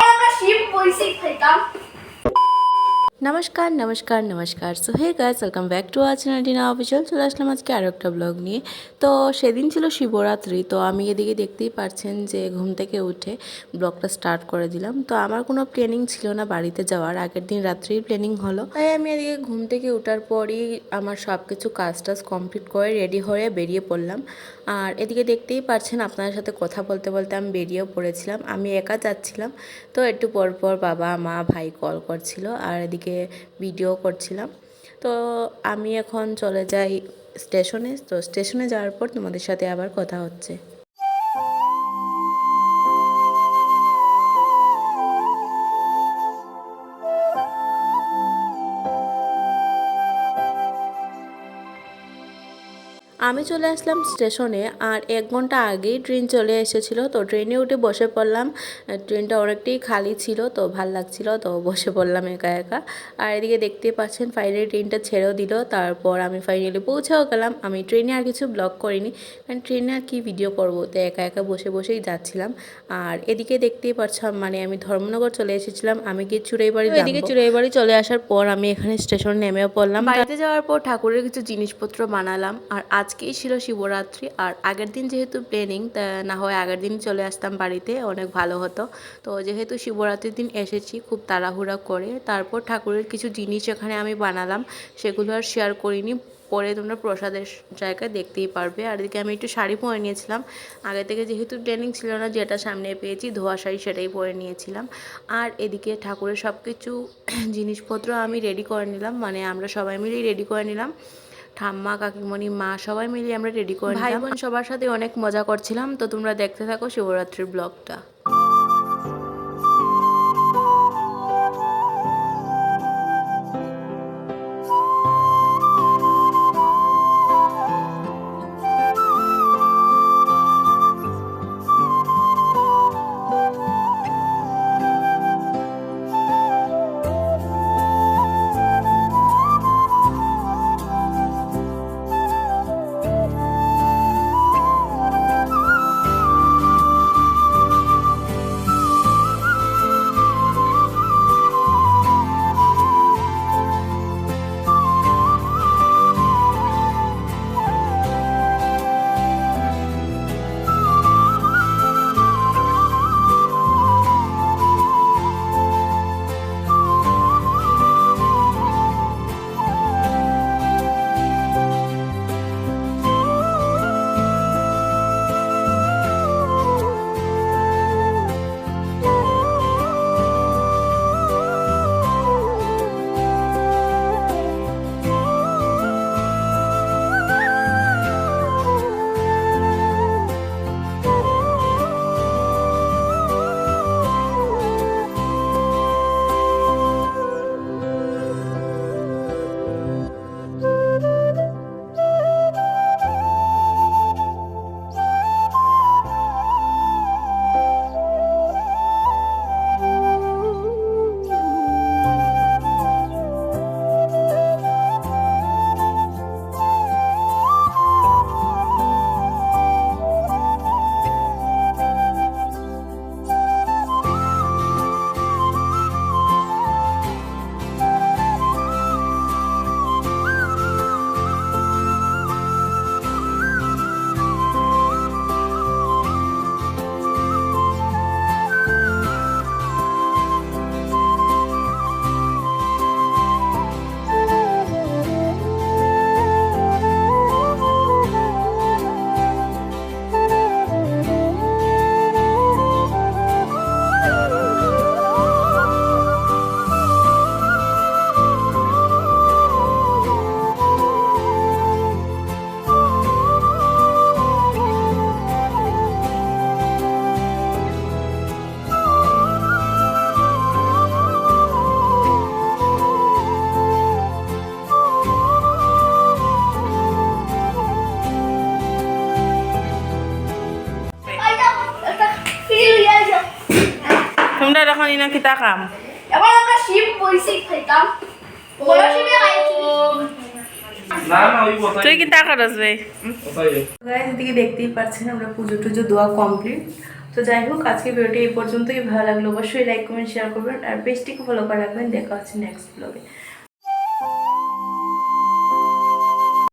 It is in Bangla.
আমরা শিব বইসি খাইতাম নমস্কার নমস্কার নমস্কার। So hey guys welcome back to channel Dina official চলে আসলাম আজকে আরও একটা ব্লগ নিয়ে। তো সেদিন ছিল শিবরাত্রি, তো আমি এদিকে দেখতেই পারছেন যে ঘুম থেকে উঠে ব্লগটা স্টার্ট করে দিলাম। তো আমার কোনো প্ল্যানিং ছিল না বাড়িতে যাওয়ার। আগের দিন রাত্রির প্ল্যানিং হলো। তাই আমি এদিকে ঘুম থেকে ওঠার পরই আমার সব কিছু কাজ টাজ কমপ্লিট করে রেডি হয়ে বেরিয়ে পড়লাম। আর এদিকে দেখতেই পারছেন আপনাদের সাথে কথা বলতে বলতে আমি বেরিয়েও পড়েছিলাম। আমি একা যাচ্ছিলাম। তো একটু পর পর বাবা, মা, ভাই কল করছিল। আর এদিকে ভিডিও করছিলাম। তো আমি এখন চলে যাই স্টেশনে তো স্টেশনে যাওয়ার পর তোমাদের সাথে আবার কথা হচ্ছে। আমি চলে আসলাম স্টেশনে আর এক ঘণ্টা আগেই ট্রেন চলে এসেছিল। তো ট্রেনে উঠে বসে পড়লাম। ট্রেনটা অনেকটাই খালি ছিল তো ভালো লাগছিল তো বসে পড়লাম একা একা। আর এদিকে দেখতেই পাচ্ছেন ফাইনালি ট্রেনটা ছেড়েও দিল। তারপর আমি ফাইনালি পৌঁছেও গেলাম। আমি ট্রেনে আর কিছু ব্লগ করিনি কারণ ট্রেনে আর কি ভিডিও করব? তো একা একা বসে বসেই যাচ্ছিলাম। আর এদিকে দেখতেই পারছাম মানে আমি ধর্মনগর চলে এসেছিলাম। আমি গিয়ে চুড়াইবাড়ি এদিকে চুড়াইবাড়ি চলে আসার পর আমি এখানে স্টেশন নেমেও পড়লাম। বাড়িতে যাওয়ার পর ঠাকুরের কিছু জিনিসপত্র বানালাম। আর আজকেই ছিল শিবরাত্রি। আর আগের দিন যেহেতু প্ল্যানিং তা না হয় আগের দিন চলে আসতাম বাড়িতে, অনেক ভালো হতো। তো যেহেতু শিবরাত্রির দিন এসেছি, খুব তাড়াহুড়া করে, তারপর ঠাকুরের কিছু জিনিস এখানে আমি বানালাম, সেগুলো আর শেয়ার করিনি। পরে তোমরা প্রসাদের জায়গায় দেখতেই পারবে। আর এদিকে আমি একটু শাড়ি পরে নিয়েছিলাম। আগে থেকে যেহেতু ট্রেনিং ছিল না, যেটা সামনে পেয়েছি, ধোয়া শাড়ি সেটাই পরে নিয়েছিলাম। আর এদিকে ঠাকুরের সব কিছু জিনিসপত্র আমি রেডি করে নিলাম। মানে আমরা সবাই মিলেই রেডি করে নিলাম। ঠাম্মা কাকিমণি মা সবাই মিলে আমরা রেডি করে ভাই বোন সবার সাথে অনেক মজা করছিলাম তো তোমরা দেখতে থাকো শিবরাত্রির ব্লগটা এখন ইনা কিতা কাম এবার আমরা শিব বইসি খাইতাম। তুই কি টাকা আসবে এদিকে দেখতেই পাচ্ছেন আমরা পুজো টুজো দোয়া কমপ্লিট তো যাই হোক আজকে ভিডিওটি এই পর্যন্তই। ভালো লাগল অবশ্যই লাইক কমেন্ট শেয়ার করবেন। আর পেজটিকে ফলো করে রাখবেন। দেখা হচ্ছে নেক্সট ব্লগে